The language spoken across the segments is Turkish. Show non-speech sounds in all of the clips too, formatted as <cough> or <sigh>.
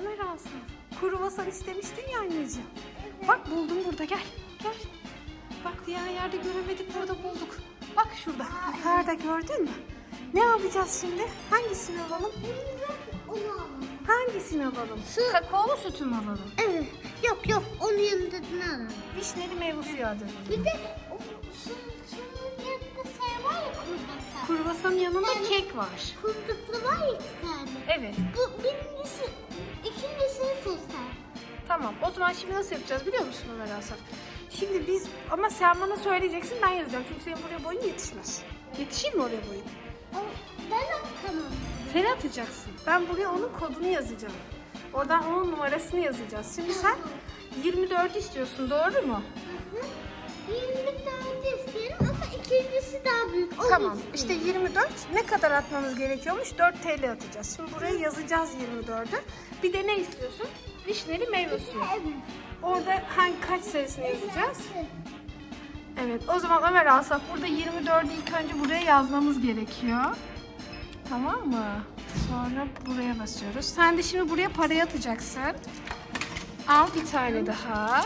Ömer Asaf. Kruvasan istemiştin ya anneciğim. Bak buldum burada gel. Gel. Bak diğer yerde göremedik burada bulduk. Bak şurada. Yukarıda gördün mü? Ne alacağız şimdi? Hangisini alalım? Onu alalım. Hangisini alalım? Su. Kakaolu sütü mü alalım? Evet. Yok yok onun yanındakini alalım. Vişneli meyve suyu alacağız. Bir de o su, yanında şey var ya kurbasa. Kruvasanın yanında kek var. Fındıklı var ya iki tane. Evet. Tamam. O zaman şimdi nasıl yapacağız biliyor musun Ömer Asaf? Şimdi biz ama sen bana söyleyeceksin ben yazacağım. Çünkü senin buraya boyun yetişmez. Yetişir mi oraya boyun? Ben atamam. Sen atacaksın. Ben buraya onun kodunu yazacağım. Oradan onun numarasını yazacağız. Şimdi sen 24 istiyorsun doğru mu? Hı? 20 tane isterim ama ikincisi daha büyük. Onu Tamam. istiyorum. İşte 24 ne kadar atmamız gerekiyormuş? 4 TL atacağız. Şimdi buraya yazacağız 24'ü. Bir de ne istiyorsun? Vişneli meyve suyu. Orada hangi kaç sayısını yazacağız? Evet. O zaman Ömer Asaf burada 24'ü ilk önce buraya yazmamız gerekiyor. Tamam mı? Sonra buraya basıyoruz. Sen de şimdi buraya parayı atacaksın. Al bir tane daha.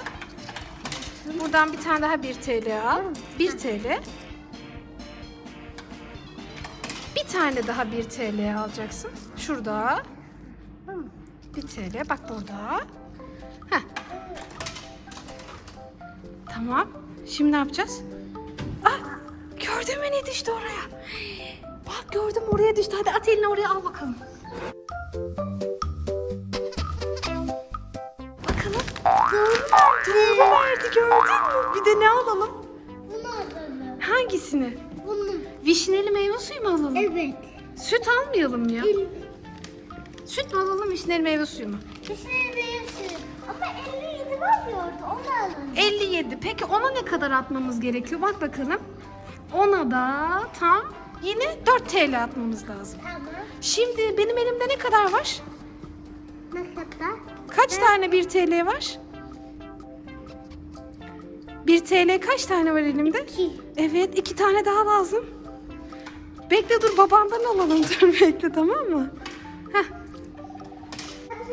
Buradan bir tane daha 1 TL al. 1 TL. Bir tane daha 1 TL alacaksın. Şurada. Tamam mı? 1 TL. Bak burada. Heh. Tamam. Şimdi ne yapacağız? Ah! Gördün mü ne düştü oraya? Bak gördüm oraya düştü. Hadi at elini oraya al bakalım. Bakalım. Doğru verdi gördün mü? Bir de ne alalım? Bunu alalım. Hangisini? Bunu. Vişneli meyve suyu mu alalım? Evet. Süt almayalım ya. El, Süt mü alalım vişneli meyve suyu mu? Düşünün büyüksün. Ama 57 var ya orada onu alalım. 57. Peki ona ne kadar atmamız gerekiyor? Bak bakalım. Ona da tam yine 4 TL atmamız lazım. Tamam. Şimdi benim elimde ne kadar var? Ne kadar? Kaç tane 1 TL var? 1 TL kaç tane var elimde? İki. Evet, iki tane daha lazım. Bekle dur babandan alalım. <laughs> Dur bekle tamam mı? Heh.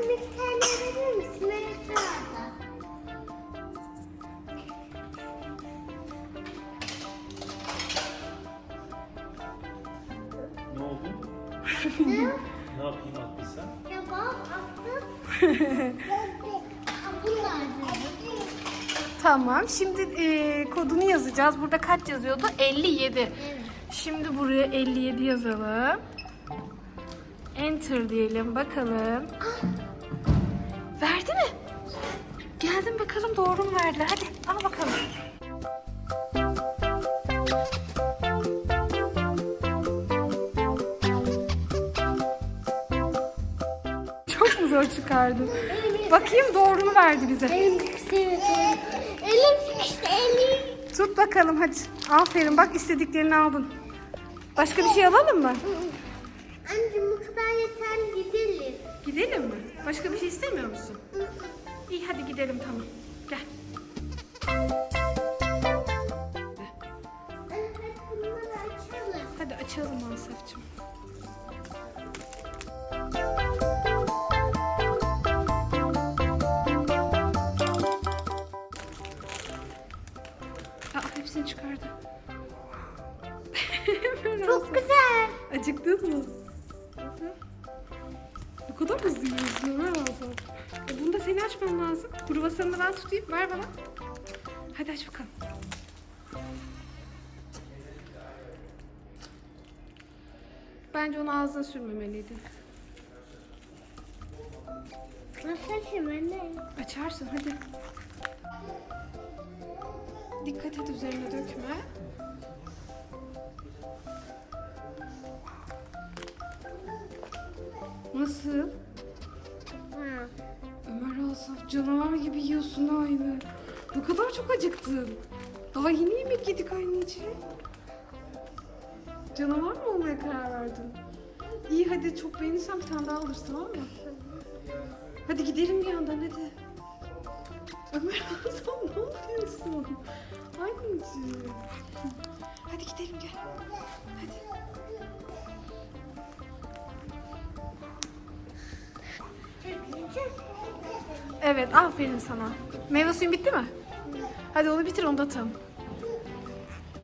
Hadi bir tane verir misin? Neresi orada? Ne oldu? Ne? Yapayım attıysan? Ya bak Tamam. Şimdi e, kodunu yazacağız. Burada kaç yazıyordu? 57. Evet. Şimdi buraya 57 yazalım. Enter diyelim bakalım. <gasps> Verdi mi? Geldim bakalım doğru mu verdiler. Hadi al bakalım. Çok mu zor çıkardın? Bakayım doğru mu verdi bize? Elim işte elim. Tut bakalım hadi. Aferin bak istediklerini aldın. Başka bir şey alalım mı? Gidelim. Mi? Başka bir şey istemiyor musun? İyi hadi gidelim tamam. Gel. Hadi açalım Asaf'cığım. Aa, hepsini çıkardı. <laughs> Çok güzel. Acıktın mı? Ne kadar hızlı yiyorsun Ömer Asaf. E bunu da seni açman lazım. Kruvasanını ben tutayım. Ver bana. Hadi aç bakalım. Bence onu ağzına sürmemeliydin. Nasıl açayım anne? Açarsın hadi. Dikkat et üzerine dökme. Nasıl? Ha. Ömer Asaf canavar gibi yiyorsun aynı. Ne kadar çok acıktın. Daha yeni yemek yedik anneciğim. Canavar mı olmaya karar verdin? İyi hadi çok beğenirsen bir tane daha alırsın tamam mı? Hadi gidelim bir yandan hadi. Ömer Asaf ne yapıyorsun? Anneciğim. Hadi gidelim gel. Hadi. Evet aferin sana. Meyve suyun bitti mi? Hadi onu bitir onu da tam.